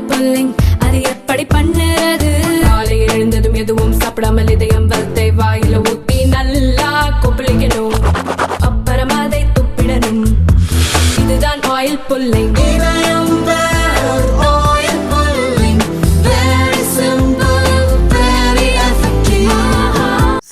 Oil pulling. அது எப்படி பண்ணுறது? காலை எழுந்ததும் எதுவும் சாப்பிடாமல் இதயம் வளர்த்தை வாயில ஊத்தி நல்லா கொப்பளிக்கணும். அப்புறம் அதை துப்பிடணும். இதுதான் ஆயில் புல்லிங்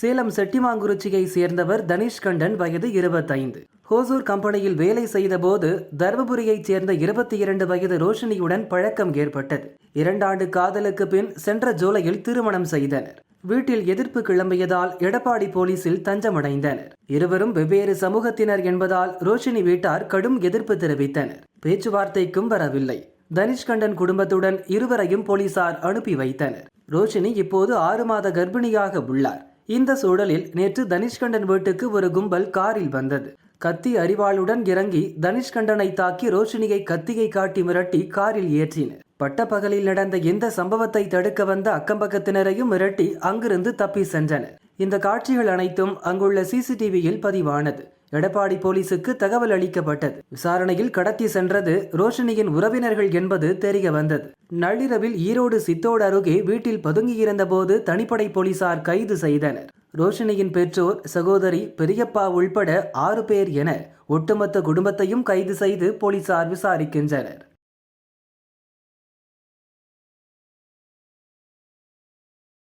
சேலம் செட்டிமாங்குறிச்சியை சேர்ந்தவர் தனிஷ்கண்டன் வயது இருபத்தைந்து. ஹோசூர் கம்பெனியில் வேலை செய்தபோது தருமபுரியைச் சேர்ந்த இருபத்தி இரண்டு வயது ரோஷினியுடன் பழக்கம் ஏற்பட்டது. இரண்டாண்டு காதலுக்கு பின் சென்ற ஜூலையில் திருமணம் செய்தனர். வீட்டில் எதிர்ப்பு கிளம்பியதால் எடப்பாடி போலீசில் தஞ்சமடைந்தனர். இருவரும் வெவ்வேறு சமூகத்தினர் என்பதால் ரோஷினி வீட்டார் கடும் எதிர்ப்பு தெரிவித்தனர். பேச்சுவார்த்தைக்கும் வரவில்லை. தனிஷ்கண்டன் குடும்பத்துடன் இருவரையும் போலீசார் அனுப்பி வைத்தனர். ரோஷினி இப்போது ஆறு மாத கர்ப்பிணியாக உள்ளார். இந்த சூழலில் நேற்று தனிஷ்கண்டன் வீட்டுக்கு ஒரு கும்பல் காரில் வந்தது. கத்தி அரிவாளுடன் இறங்கி தனிஷ்கண்டனை தாக்கி ரோஷினியை கத்தியை காட்டி மிரட்டி காரில் ஏற்றினர் பட்டப்பகலில் நடந்த இந்த சம்பவத்தை தடுக்க வந்த அக்கம்பக்கத்தினரையும் மிரட்டி அங்கிருந்து தப்பி சென்றனர் இந்த காட்சிகள் அனைத்தும் அங்குள்ள சிசிடிவியில் பதிவானது. எடப்பாடி போலீசுக்கு தகவல் அளிக்கப்பட்டது. விசாரணையில் கடத்தி சென்றது ரோஷினியின் உறவினர்கள் என்பது தெரிய வந்தது. நள்ளிரவில் ஈரோடு சித்தோடு அருகே வீட்டில் பதுங்கியிருந்த போது தனிப்படை போலீசார் கைது செய்தனர். ரோஷினியின் பெற்றோர் சகோதரி பெரியப்பா உள்பட ஆறு பேர் என ஒட்டுமொத்த குடும்பத்தையும் கைது செய்து போலீசார் விசாரிக்கின்றனர்.